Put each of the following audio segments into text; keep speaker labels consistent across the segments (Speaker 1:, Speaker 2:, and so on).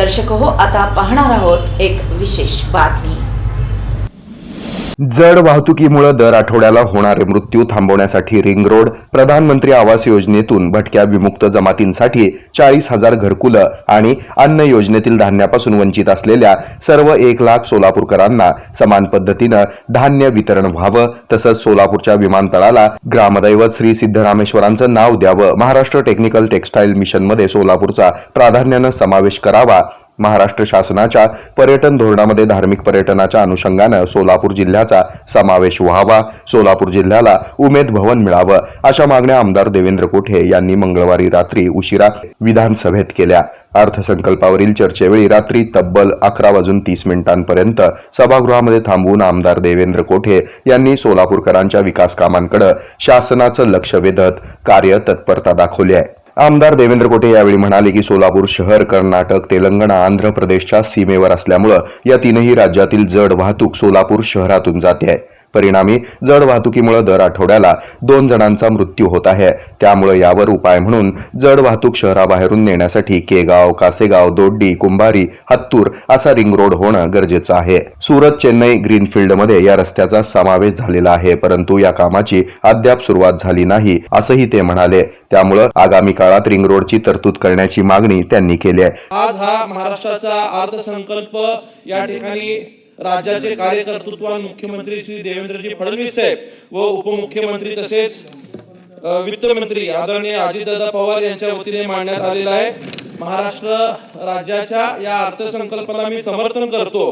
Speaker 1: दर्शक हो आता पाहणार आहोत एक विशेष बातमी.
Speaker 2: जड वाहतुकीमुळे दर आठवड्याला होणारे मृत्यू थांबवण्यासाठी रिंग रोड प्रधानमंत्री आवास योजनेतून भटक्या विमुक्त जमातींसाठी चाळीस हजार घरकुलं आणि अन्न योजनेतील धान्यापासून वंचित असलेल्या सर्व एक लाख सोलापूरकरांना समान पद्धतीनं धान्य वितरण व्हावं तसंच सोलापूरच्या विमानतळाला ग्रामदैवत श्री सिद्धरामेश्वरांचं नाव द्यावं. महाराष्ट्र टेक्निकल टेक्स्टाईल मिशनमध्ये सोलापूरचा प्राधान्यानं समावेश करावा महाराष्ट्र शासनाच्या पर्यटन धोरणामध्ये धार्मिक पर्यटनाच्या अनुषंगानं सोलापूर जिल्ह्याचा समावेश व्हावा सोलापूर जिल्ह्याला उमेद भवन मिळावं अशा मागण्या आमदार देवेंद्र कोठे यांनी मंगळवारी रात्री उशिरा विधानसभेत केल्या. अर्थसंकल्पावरील चर्चेवेळी रात्री तब्बल अकरा वाजून तीस मिनिटांपर्यंत सभागृहामध्ये थांबवून आमदार देवेंद्र कोठे यांनी सोलापूरकरांच्या विकास कामांकडे शासनाचं लक्ष वेधत कार्य तत्परता दाखवली आहे. आमदार देवेंद्र कोटे यावेळी म्हणाले की सोलापूर शहर कर्नाटक तेलंगणा आंध्र प्रदेशच्या सीमेवर असल्यामुळं या तीनही राज्यातील जड वाहतूक सोलापूर शहरातून जाते आहे. परिणामी जड वाहतुकीमुळे दर आठवड्याला दोन जणांचा मृत्यू होत आहे. त्यामुळे यावर उपाय म्हणून जड वाहतूक शहराबाहेरून नेण्यासाठी केगाव कासेगाव दोड्डी कुंभारी हत्तूर असा रिंग रोड होणं गरजेचं आहे. सुरत चेन्नई ग्रीनफील्डमध्ये या रस्त्याचा समावेश झालेला आहे परंतु या कामाची अद्याप सुरुवात झाली नाही असंही ते म्हणाले. त्यामुळं आगामी काळात रिंग रोडची तरतूद करण्याची मागणी त्यांनी केली आहे.
Speaker 3: आज हा महाराष्ट्राचा अर्थसंकल्प या ठिकाणी राज्याचे कार्यकर्तृत्वान मुख्यमंत्री श्री देवेंद्रजी फडणवीस साहेब व उपमुख्यमंत्री तसेच वित्त वित्तमंत्री आदरणीय अजितदादा पवार यांच्या वतीने मांडण्यात आलेला आहे. महाराष्ट्र राज्याच्या या अर्थसंकल्पाला मी समर्थन करतो.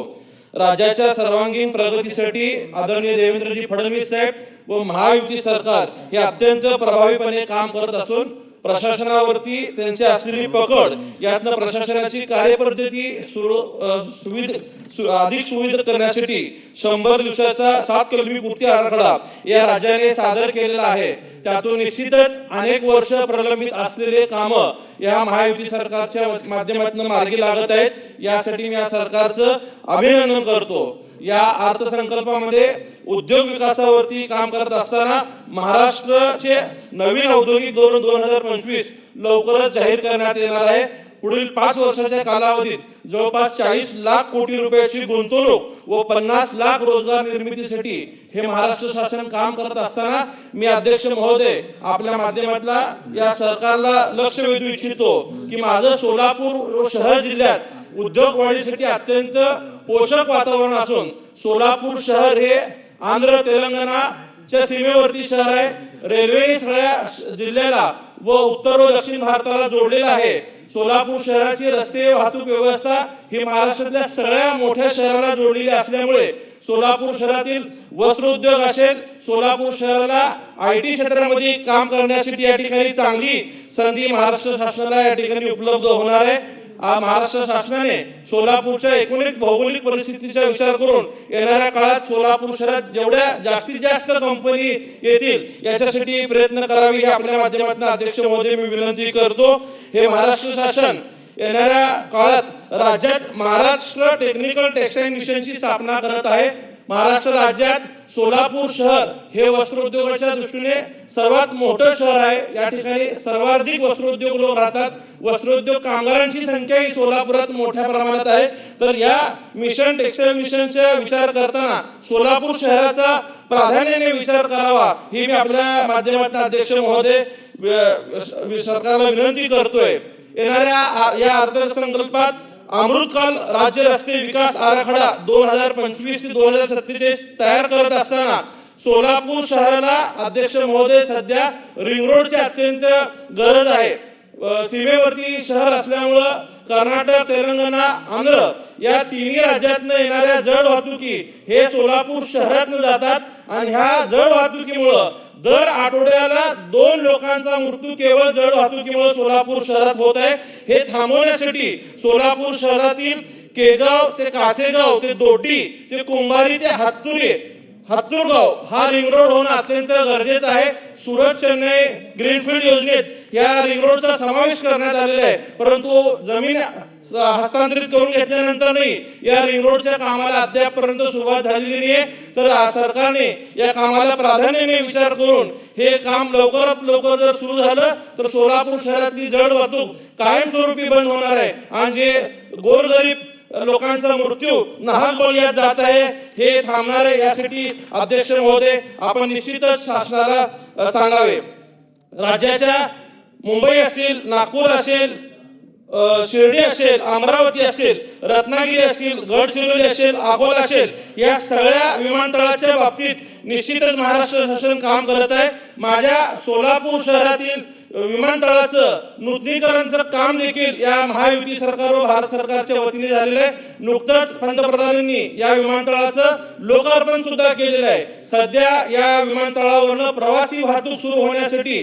Speaker 3: राज्याच्या सर्वांगीण प्रगतीसाठी आदरणीय देवेंद्रजी फडणवीस साहेब व महायुती सरकार हे अत्यंत प्रभावीपणे काम करत असून प्रशासनावरती त्यांची असलेली पकड यातनं प्रशासनाची कार्यपद्धती सुरू सुविध अधिक सुविध करण्यासाठी शंभर दिवसाचा सात कलमी कृती आराखडा या राज्याने सादर केलेला आहे. त्यातून निश्चितच अनेक वर्ष प्रलंबित असलेले काम या महायुती सरकारच्या माध्यमातून मार्गी लागत आहेत. यासाठी मी या सरकारचं अभिनंदन करतो. या अर्थसंकल्पामध्ये उद्योग विकासावरती काम करत असताना महाराष्ट्राचे नवीन औद्योगिक धोरण दोन हजार पंचवीस लवकरच जाहीर करण्यात येणार आहे. पुढील पाच वर्षाच्या कालावधीत जवळपास चाळीस लाख कोटी रुपयाची गुंतवणूक व पन्नास लाख रोजगार निर्मितीसाठी हे महाराष्ट्र शासन काम करत असताना मी अध्यक्ष महोदय आपल्या माध्यमातला या सरकारला लक्ष वेधू इच्छितो की माझं सोलापूर शहर जिल्ह्यात उद्योग वाढीसाठी अत्यंत पोषक वातावरण असून सोलापूर शहर हे आंध्र तेलंगणा च्या सीमेवरती शहर आहे. रेल्वे सगळ्या जिल्ह्याला व उत्तर व दक्षिण भारताला जोडलेला आहे. सोलापूर शहराची रस्ते वाहतूक व्यवस्था ही महाराष्ट्रातल्या सगळ्या मोठ्या शहराला जोडलेली असल्यामुळे सोलापूर शहरातील वस्त्रोद्योग असेल सोलापूर शहराला आय टी क्षेत्रामध्ये काम करण्यासाठी या ठिकाणी चांगली संधी महाराष्ट्र शासनाला या ठिकाणी उपलब्ध होणार आहे. महाराष्ट्र शासनाने सोलापूरच्या एकूणच भौगोलिक परिस्थितीचा विचार करून येणाऱ्या काळात सोलापूर शहरात जेवढ्या जास्तीत जास्त कंपनी येतील याच्यासाठी प्रयत्न करावे हे आपल्या माध्यमातून अध्यक्ष महोदय मी विनंती करतो. हे महाराष्ट्र शासन येणाऱ्या काळात राज्यात महाराष्ट्र टेक्निकल टेक्सटाईल मिशनची स्थापना करत आहे. महाराष्ट्र राज्यात सोलापूर शहर हे वस्त्रोद्योगाच्या दृष्टीने सर्वात मोठं शहर आहे. या ठिकाणी सर्वाधिक वस्त्रोद्योग लोक राहतात. वस्त्रोद्योग कामगारांची संख्या ही सोलापुरात मोठ्या प्रमाणात आहे. तर या मिशन टेक्सटाईल मिशनचा विचार करताना सोलापूर शहराचा प्राधान्याने विचार करावा ही मी आपल्या माध्यमातून अध्यक्ष महोदय सरकारला विनंती करतोय. येणाऱ्या या अर्थसंकल्पात अमृतकाल राज्य रस्ते विकास आराखडा दोन हजार पंचवीस ते दोन हजार सत्तेचाळीस तयार करत असताना सोलापूर शहराला अध्यक्ष महोदय सध्या रिंग रोडची अत्यंत गरज आहे. सीमेवरती शहर असल्यामुळं कर्नाटक तेलंगणा आंध्र या तिन्ही राज्यातनं येणाऱ्या जड वाहतुकी हे सोलापूर शहरातनं जातात आणि ह्या जड वाहतुकीमुळं दर आठवड्याला दोन लोकांचा मृत्यू केवळ जड वाहतुकीमुळे सोलापूर शहरात होत आहे. हे थांबवण्यासाठी सोलापूर शहरातील केगाव ते कासेगाव ते दोटी ते कुंभारी ते हातुरे हत्तूरगाव हा रिंग रोड होणं अत्यंत गरजेचं आहे. सुरत चेन्नई ग्रीनफील्ड योजनेत या रिंग रोडचा समावेश करण्यात आलेला आहे. परंतु जमीन हस्तांतरित करून घेतल्यानंतरही या रिंग रोडच्या कामाला अद्यापपर्यंत सुरुवात झालेली नाही तर सरकारने या कामाला प्राधान्याने विचार करून हे काम लवकरात लवकर जर सुरू झालं तर सोलापूर शहरातली जड वाहतूक कायमस्वरूपी बंद होणार आहे. आणि जे गोरगरीब लोकांचा मृत्यू नाहक यात जात आहे. हे थांबणार आहे यासाठी अध्यक्ष महोदय आपण निश्चितच शासनाला सांगावे. राज्याच्या मुंबई असेल नागपूर असेल शिर्डी असेल अमरावती असेल रत्नागिरी असतील गडचिरोली असेल अकोला असेल या सगळ्या विमानतळाच्या बाबतीत निश्चितच महाराष्ट्र शासन काम करत आहे. माझ्या सोलापूर शहरातील विमानतळाचं नूतनीकरणचं काम देखील या महायुती सरकार व भारत सरकारच्या वतीने झालेलं आहे. नुकतंच पंतप्रधानांनी या विमानतळाचं लोकार्पण सुद्धा केलेलं आहे. सध्या या विमानतळावरनं प्रवासी वाहतूक सुरू होण्यासाठी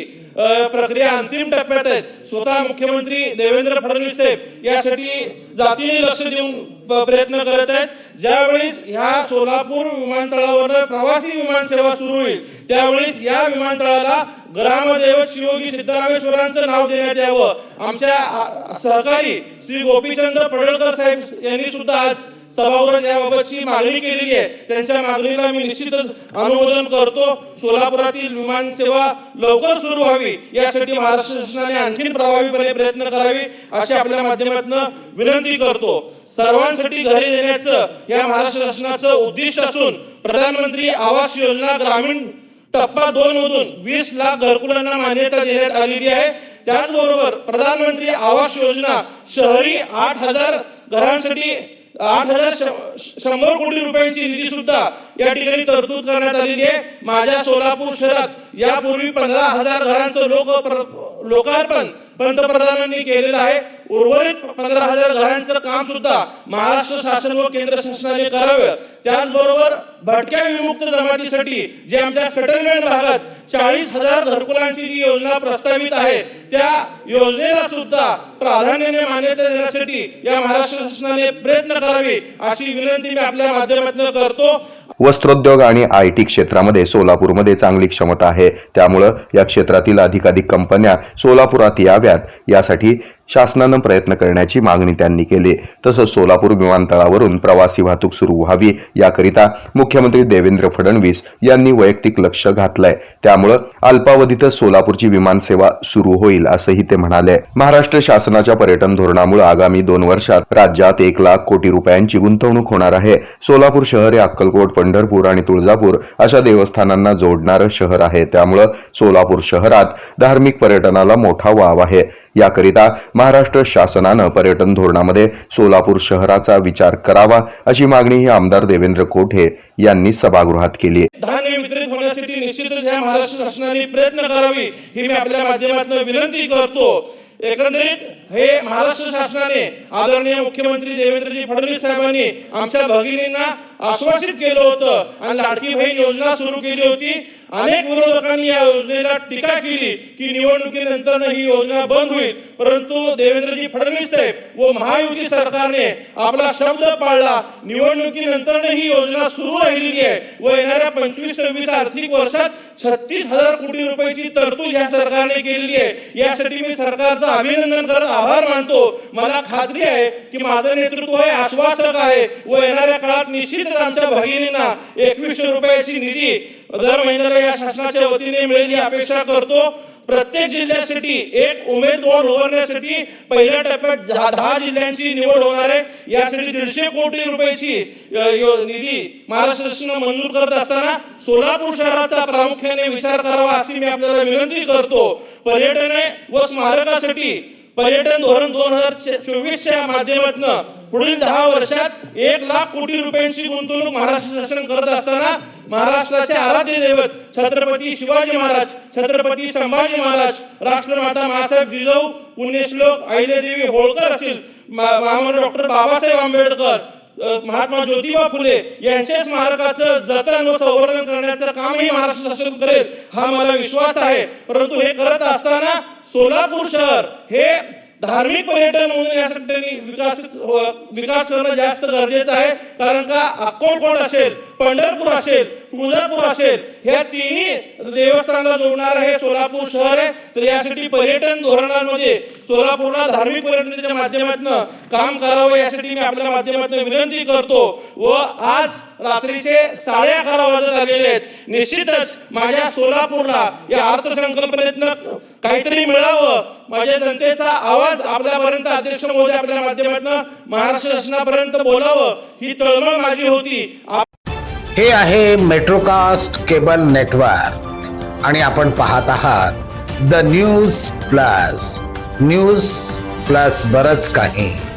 Speaker 3: प्रक्रिया अंतिम टप्प्यात आहेत. स्वतः मुख्यमंत्री देवेंद्र फडणवीस साहेब यासाठी जातीने लक्ष देऊन प्रयत्न करत आहेत. ज्यावेळेस ह्या सोलापूर विमानतळावर प्रवासी विमान सेवा सुरू होईल त्यावेळेस या विमानतळाला ग्रामदैवत शिवयोगी सिद्धरामेश्वरांचं नाव देण्यात यावं. आमच्या सहकारी श्री गोपीचंद पडळकर साहेब यांनी सुद्धा आज सभागृहात याबाबतची मागणी केलेली आहे. त्यांच्या मागणीला मी निश्चितच अनुमोदन करतो. सोलापुरातील विमान सेवा लवकर सुरू व्हावी. यासाठी महाराष्ट्र शासनाने आणखी प्रभावीपणे प्रयत्न करावे अशी आपल्या माध्यमातून विनंती करतो. सर्वांसाठी घरे देण्याचं या महाराष्ट्र शासनाचं उद्दिष्ट असून प्रधानमंत्री आवास योजना ग्रामीण टप्पा दोन मधून वीस लाख घरकुलांना मान्यता देण्यात आलेली आहे. त्याचबरोबर प्रधानमंत्री आवास योजना शहरी आठ हजार घरांसाठी आठ हजार शंभर कोटी रुपयांची निधी सुद्धा या ठिकाणी तरतूद करण्यात आलेली आहे. माझ्या सोलापूर शहरात यापूर्वी पंधरा हजार घरांचं लोक लोकार्पण पंतप्रधानांनी केलेलं आहे. उर्वरित पंधरा हजार घरांचं काम सुद्धा महाराष्ट्र शासन व केंद्र शासनाने करावं. त्याचबरोबर भटक्या विमुक्त जमातीसाठी जे आमच्या सेटलमेंट भागात चाळीस हजार घरकुलांची जी योजना प्रस्तावित आहे त्या योजनेला सुद्धा प्राधान्याने मान्यता देण्यासाठी या महाराष्ट्र शासनाने प्रयत्न करावे अशी विनंती मी आपल्या माध्यमातून करतो.
Speaker 2: वस्त्रोद्योग आणि आय टी क्षेत्रामध्ये सोलापूरमध्ये चांगली क्षमता आहे. त्यामुळं या क्षेत्रातील अधिकाधिक कंपन्या सोलापुरात याव्यात. यासाठी शासनानं प्रयत्न करण्याची मागणी त्यांनी केली. तसंच सोलापूर विमानतळावरून प्रवासी वाहतूक सुरू व्हावी याकरिता मुख्यमंत्री देवेंद्र फडणवीस यांनी वैयक्तिक लक्ष घातलंय. त्यामुळं अल्पावधीतच सोलापूरची विमानसेवा सुरू होईल असंही ते म्हणाले. महाराष्ट्र शासनाच्या पर्यटन धोरणामुळे आगामी दोन वर्षात राज्यात एक लाख कोटी रुपयांची गुंतवणूक होणार आहे. सोलापूर शहर हे अक्कलकोट पंढरपूर आणि तुळजापूर अशा देवस्थानांना जोडणारं शहर आहे. त्यामुळं सोलापूर शहरात धार्मिक पर्यटनाला मोठा वाव आहे. याकरिता महाराष्ट्र शासनानं पर्यटन धोरणामध्ये सोलापूर शहराचा विचार करावा अशी मागणीही आमदार देवेंद्र कोठे यांनी सभागृहात केली
Speaker 3: धान्य वितरित होण्यासाठी निश्चितच या महाराष्ट्र शासनाने प्रयत्न करावी ही मी आपल्या माध्यमातून विनंती करतो. एकंदरीत हे महाराष्ट्र शासनाने आदरणीय मुख्यमंत्री देवेंद्रजी फडणवीस साहेबांनी आमच्या भगिनींना आश्वासित केलं होतं आणि लाडकी बहीण योजना सुरू केली होती. अनेक विरोधकांनी या योजनेला टीका केली की निवडणुकीनंतर ही योजना बंद होईल. परंतु देवेंद्रजी फडणवीस साहेब व महायुती सरकारने आपला शब्द पाळला. निवडणुकीनंतर ही योजना सुरू राहिलेली आहे व येणाऱ्या पंचवीस सव्वीस आर्थिक वर्षात छत्तीस हजार कोटी रुपयाची तरतूद या सरकारने केलेली आहे. यासाठी मी सरकारचं अभिनंदन करत आभार मानतो. मला खात्री आहे की माझं नेतृत्व हे आश्वासक आहे व येणाऱ्या काळात निश्चितच आमच्या भगिनींना एकवीसशे रुपयाची निधी दर महिन्याला या शासनाच्या वतीने मिळेल ही अपेक्षा करतो. प्रत्येक जिल्ह्यासाठी एक उमेदवार उभारण्यासाठी पहिल्या टप्प्यात दहा जिल्ह्यांची निवड होणार आहे. यासाठी दीडशे कोटी रुपयाची निधी महाराष्ट्र शासनानं मंजूर करत असताना सोलापूर शहराचा प्रामुख्याने विचार करावा अशी मी आपल्याला विनंती करतो. पर्यटन व स्मारकासाठी पर्यटन धोरण दोन हजार चोवीसच्या माध्यमातून पुढील दहा वर्षात एक लाख कोटी रुपयांची गुंतवणूक महाराष्ट्र शासन करत असताना महाराष्ट्राचे आराध्य दैवत छत्रपती शिवाजी महाराज छत्रपती संभाजी महाराज राष्ट्रमाता महासाहेब जिजाऊ पुण्यश्लोक अहिल्यादेवी होळकर असतील मा- डॉक्टर बाबासाहेब आंबेडकर महात्मा ज्योतिबा फुले यांच्या स्मारकाचं जतन व संवर्धन करण्याचं कामही महाराष्ट्र शासन करेल हा मला विश्वास आहे. परंतु हे करत असताना सोलापूर शहर हे धार्मिक पर्यटन म्हणून यासाठी त्यांनी विकास हो, विकास करणं जास्त गरजेचं आहे. कारण का अक्कलकोट असेल पंढरपूर असेल तुळजापूर असेल ह्या तिन्ही देवस्थानाला जोडणार हे सोलापूर शहर आहे. तर यासाठी पर्यटन धोरणांमध्ये सोलापूरला धार्मिक पर्यटनाच्या माध्यमातून काम करावं यासाठी मी आपल्या माध्यमातून विनंती करतो व आज रात्रीचे साडे अकरा वाजत आलेले आहेत. निश्चितच माझ्या सोलापूरला या अर्थसंकल्पनेतनं काहीतरी मिळावं. माझ्या जनतेचा आवाज आपल्यापर्यंत अध्यक्ष मोदी आपल्या माध्यमातून महाराष्ट्र शासनापर्यंत बोलावं. ही तळमळ माझी होती.
Speaker 4: हे आहे मेट्रोकास्ट केबल नेटवर्क आणि आपण पाहत आहात the news plus. News plus बरच काही.